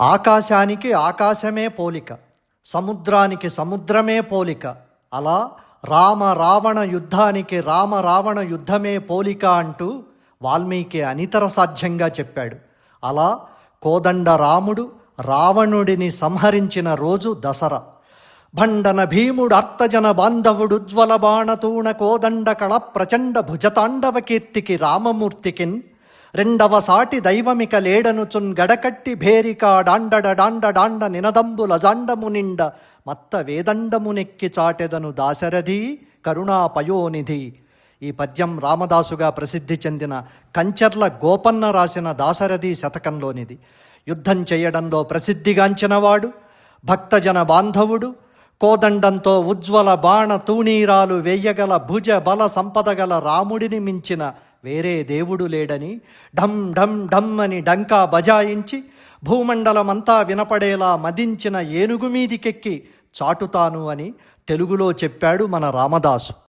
ఆకాశానికి ఆకాశమే పోలిక సముద్రానికి సముద్రమే పోలిక అలా రామ రావణ యుద్ధానికి రామ రావణ యుద్ధమే పోలిక అంటూ వాల్మీకి అనితర సాధ్యంగా చెప్పాడు. అలా కోదండ రాముడు రావణుడిని సంహరించిన రోజు దసరా. భండన భీముడు అర్తజన బాంధవుడు ఉజ్వల బాణతూణ కోదండ కళ ప్రచండ భుజతాండవ కీర్తికి రామమూర్తికిన్ రెండవ సాటి దైవమిక లేడనుచున్ గడకట్టి భేరిక డాండడ డాండ డాండ నినదంబుల జాండము నిండ మత్త వేదండమునెక్కి చాటెదను దాశరథి కరుణాపయోనిధి. ఈ పద్యం రామదాసుగా ప్రసిద్ధి చెందిన కంచర్ల గోపన్న రాసిన దాశరథి శతకంలోనిది. యుద్ధం చేయడంలో ప్రసిద్ధిగాంచినవాడు భక్తజన బాంధవుడు కోదండంతో ఉజ్వల బాణ తూణీరాలు వేయగల భుజ బల సంపదగల రాముడిని మించిన వేరే దేవుడు లేడని ఢం ఢం ఢం అని డంకా బజాయించి భూమండలమంతా వినపడేలా మదించిన ఏనుగు మీదికెక్కి చాటుతాను అని తెలుగులో చెప్పాడు మన రామదాసు.